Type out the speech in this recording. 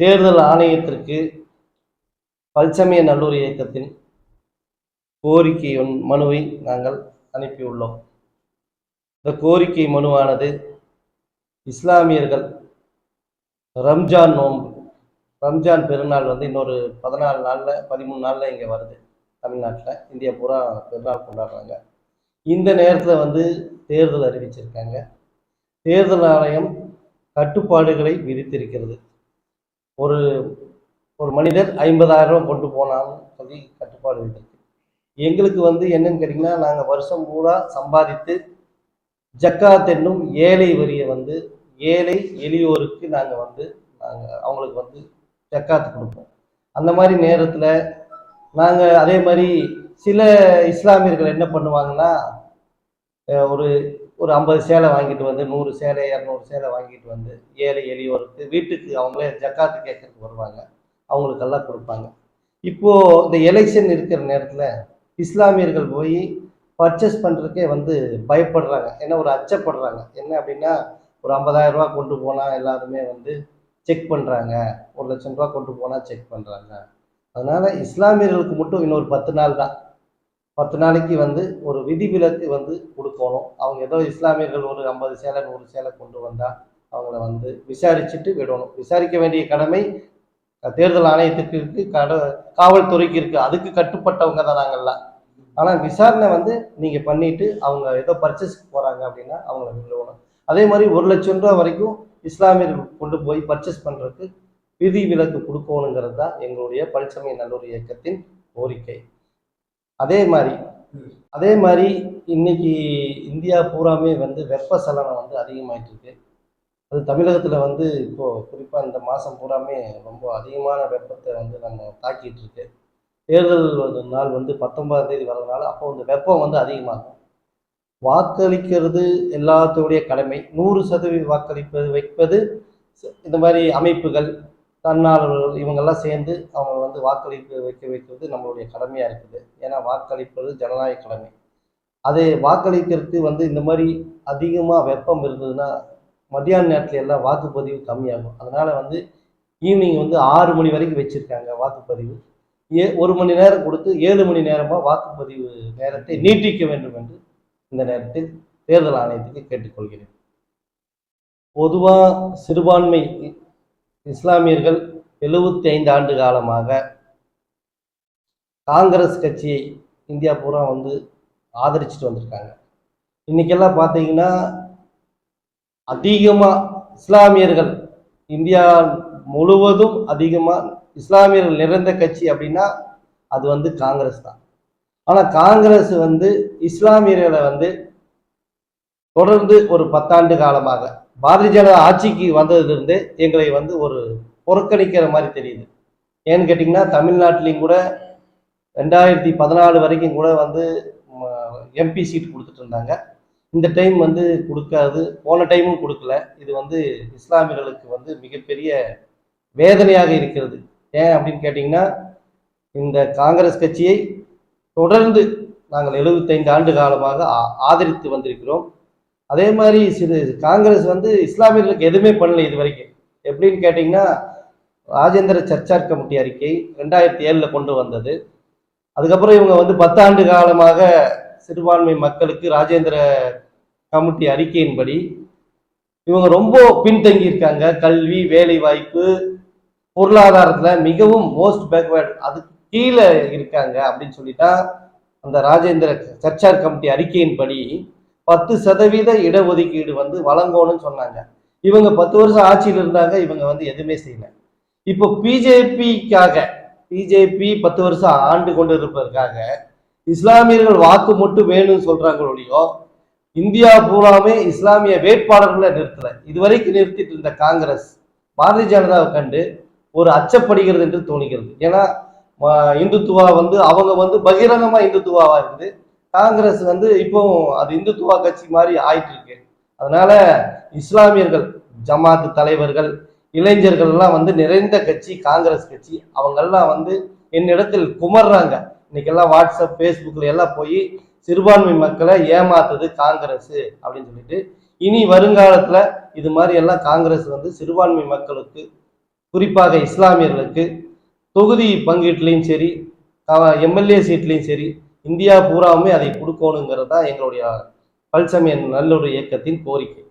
தேர்தல் ஆணையத்திற்கு பல்சமய நல்லூர் இயக்கத்தின் கோரிக்கை மனுவை நாங்கள் அனுப்பியுள்ளோம். இந்த கோரிக்கை மனுவானது இஸ்லாமியர்கள் ரம்ஜான் நோன்பு ரம்ஜான் பெருநாள் வந்து இன்னொரு பதினாலு நாளில் பதிமூணு நாளில் இங்கே வருது. தமிழ்நாட்டில் இந்தியா பூரா பெருநாள் கொண்டாடுறாங்க. இந்த நேரத்தில் வந்து தேர்தல் அறிவிச்சிருக்காங்க. தேர்தல் ஆணையம் கட்டுப்பாடுகளை விதித்திருக்கிறது. ஒரு ஒரு மனிதர் ஐம்பதாயிரம் ரூபா கொண்டு போனாலும் சொல்லி கட்டுப்பாடு இருக்குது எங்களுக்கு வந்து என்னன்னு கேட்டிங்கன்னா நாங்கள் வருஷம் பூரா சம்பாதித்து ஜக்காத் என்னும் ஏழை வரியை வந்து ஏழை எளியோருக்கு நாங்கள் வந்து நாங்கள் அவங்களுக்கு வந்து ஜக்காத்து கொடுப்போம். அந்த மாதிரி நேரத்தில் நாங்கள் அதே மாதிரி சில இஸ்லாமியர்கள் என்ன பண்ணுவாங்கன்னா ஒரு ஒரு ஐம்பது சேலை வாங்கிட்டு வந்து நூறு சேலை இரநூறு சேலை வாங்கிட்டு வந்து ஏழை எளியோருக்கு வீட்டுக்கு அவங்களே ஜக்காத்து கேட்கறதுக்கு வருவாங்க. அவங்களுக்கெல்லாம் கொடுப்பாங்க. இப்போது இந்த எலெக்ஷன் இருக்கிற நேரத்தில் இஸ்லாமியர்கள் போய் பர்ச்சேஸ் பண்ணுறதுக்கே வந்து பயப்படுறாங்க. ஏன்னா ஒரு அச்சப்படுறாங்க. என்ன அப்படின்னா ஒரு ஐம்பதாயிரம் ரூபா கொண்டு போனால் எல்லாருமே வந்து செக் பண்ணுறாங்க ஒரு லட்சம் ரூபா கொண்டு போனால் செக் பண்ணுறாங்க அதனால் இஸ்லாமியர்களுக்கு மட்டும் இன்னொரு பத்து நாள் தான். பத்து நாளைக்கு வந்து ஒரு விதிவிலக்கு வந்து கொடுக்கணும். அவங்க ஏதோ இஸ்லாமியர்கள் ஒரு ஐம்பது சேலை நூறு சேலை கொண்டு வந்தால் அவங்கள வந்து விசாரிச்சுட்டு விடணும். விசாரிக்க வேண்டிய கடமை தேர்தல் ஆணையத்துக்கு இருக்கு கட காவல்துறைக்கு இருக்கு. அதுக்கு கட்டுப்பட்டவங்க தான் நாங்கள்லாம். ஆனால் விசாரணை வந்து நீங்கள் பண்ணிட்டு அவங்க ஏதோ பர்ச்சேஸ்க்கு போகிறாங்க அப்படின்னா அவங்கள விடணும். அதே மாதிரி ஒரு லட்சம் ரூபா வரைக்கும் இஸ்லாமியர்கள் கொண்டு போய் பர்ச்சேஸ் பண்ணுறதுக்கு விதி விலக்கு கொடுக்கணுங்கிறது தான் எங்களுடைய பரிசமய நல்லூர் இயக்கத்தின் கோரிக்கை. அதே மாதிரி அதே மாதிரி இன்னைக்கு இந்தியா பூராமே வந்து வெப்பசலனம் வந்து அதிகமாயிட்டு இருக்கு அது தமிழகத்தில் வந்து இப்போது குறிப்பாக இந்த மாதம் பூராமே ரொம்ப அதிகமான வெப்பத்தை வந்து நம்ம தாக்கிட்டு இருக்கு தேர்தல் நாள் வந்து பத்தொன்பதாம் தேதி வரதுனால அப்போ இந்த வெப்பம் வந்து அதிகமாகும். வாக்களிக்கிறது எல்லாத்துடைய கடமை. நூறு சதவீத வாக்களிப்பது வைப்பது இந்த மாதிரி அமைப்புகள் தன்னார்வலர்கள் இவங்கெல்லாம் சேர்ந்து அவங்க வந்து வாக்களிப்பு வைக்க வைக்கிறது நம்மளுடைய கடமையாக இருக்குது. ஏன்னா வாக்களிப்பது ஜனநாயக கடமை. அது வாக்களிக்கிறதுக்கு வந்து இந்த மாதிரி அதிகமாக வெப்பம் இருந்ததுன்னா மத்தியான நேரத்தில் எல்லாம் வாக்குப்பதிவு கம்மியாகும். அதனால் வந்து ஈவினிங் வந்து ஆறு மணி வரைக்கும் வச்சுருக்காங்க வாக்குப்பதிவு. ஏ ஒரு மணி நேரம் கொடுத்து ஏழு மணி நேரமாக வாக்குப்பதிவு நேரத்தை நீட்டிக்க வேண்டும் என்று இந்த நேரத்தில் தேர்தல் ஆணையத்துக்கு கேட்டுக்கொள்கிறேன். பொதுவாக சிறுபான்மை இஸ்லாமியர்கள் எழுபத்தி ஐந்து ஆண்டு காலமாக காங்கிரஸ் கட்சியை இந்தியா பூரா வந்து ஆதரிச்சுட்டு வந்திருக்காங்க. இன்னைக்கெல்லாம் பார்த்தீங்கன்னா அதிகமாக இஸ்லாமியர்கள் இந்தியா முழுவதும் அதிகமாக இஸ்லாமியர்கள் நிறைந்த கட்சி அப்படின்னா அது வந்து காங்கிரஸ் தான். ஆனால் காங்கிரஸ் வந்து இஸ்லாமியர்களை வந்து தொடர்ந்து ஒரு பத்தாண்டு காலமாக பாரதிய ஜனதா ஆட்சிக்கு வந்ததுலேருந்து எங்களை வந்து ஒரு புறக்கணிக்கிற மாதிரி தெரியுது. ஏன்னு கேட்டிங்கன்னா தமிழ்நாட்டிலையும் கூட ரெண்டாயிரத்தி பதினாலு வரைக்கும் கூட வந்து எம்பி சீட் கொடுத்துட்டு இருந்தாங்க. இந்த டைம் வந்து கொடுக்காது. போன டைமும் கொடுக்கல. இது வந்து இஸ்லாமியர்களுக்கு வந்து மிகப்பெரிய வேதனையாக இருக்கிறது. ஏன் அப்படின்னு கேட்டிங்கன்னா இந்த காங்கிரஸ் கட்சியை தொடர்ந்து நாங்கள் 75 ஆண்டு காலமாக ஆதரித்து வந்திருக்கிறோம். அதே மாதிரி சிறு காங்கிரஸ் வந்து இஸ்லாமியர்களுக்கு எதுவுமே பண்ணல இது வரைக்கும். எப்படின்னு கேட்டிங்கன்னா ராஜேந்திர சர்ச்சார் கமிட்டி அறிக்கை ரெண்டாயிரத்தி ஏழில் கொண்டு வந்தது. அதுக்கப்புறம் இவங்க வந்து பத்தாண்டு காலமாக சிறுபான்மை மக்களுக்கு ராஜேந்திர கமிட்டி அறிக்கையின்படி இவங்க ரொம்ப பின்தங்கி இருக்காங்க. கல்வி வேலை வாய்ப்பு பொருளாதாரத்தில் மிகவும் மோஸ்ட் பேக்வேர்ட் அதுக்கு கீழே இருக்காங்க அப்படின்னு சொல்லிட்டா அந்த ராஜேந்திர சர்ச்சார் கமிட்டி அறிக்கையின்படி பத்து சதவீத இடஒதுக்கீடு வந்து வழங்கணும்னு சொன்னாங்க. இவங்க பத்து வருஷம் ஆட்சியில் இருந்தாங்க இவங்க வந்து எதுவுமே செய்யலை. இப்போ பிஜேபிக்காக பிஜேபி பத்து வருஷம் ஆண்டு கொண்டு இருப்பதற்காக இஸ்லாமியர்கள் வாக்கு மட்டும் வேணும்னு சொல்றாங்களோ இந்தியா பூராமே இஸ்லாமிய வேட்பாளர்களை நிறுத்தல. இதுவரைக்கும் நிறுத்திட்டு இருந்த காங்கிரஸ் பாரதிய ஜனதாவை கண்டு ஒரு அச்சப்படுகிறது என்று தோணுகிறது. ஏன்னா இந்துத்துவா வந்து அவங்க வந்து பகிரங்கமா இந்துத்துவாவா இருக்குது காங்கிரஸ் வந்து இப்போ அது இந்துத்துவா கட்சி மாதிரி ஆயிட்டு இருக்கு. அதனால இஸ்லாமியர்கள் ஜமாத் தலைவர்கள் இளைஞர்கள் எல்லாம் வந்து நிறைந்த கட்சி காங்கிரஸ் கட்சி. அவங்கெல்லாம் வந்து என்னிடத்தில் குமர்றாங்க. இன்னைக்கெல்லாம் வாட்ஸ்அப் ஃபேஸ்புக்கில் எல்லாம் போய் சிறுபான்மை மக்களை ஏமாத்துது காங்கிரஸ் அப்படின்னு சொல்லிட்டு இனி வருங்காலத்துல இது மாதிரி எல்லாம் காங்கிரஸ் வந்து சிறுபான்மை மக்களுக்கு குறிப்பாக இஸ்லாமியர்களுக்கு தொகுதி பங்கீட்டுலையும் சரி எம்எல்ஏ சீட்லையும் சரி இந்தியா பூராவுமே அதை கொடுக்கணுங்கிறது தான் எங்களுடைய பல்சமய நல்லொரு இயக்கத்தின் கோரிக்கை.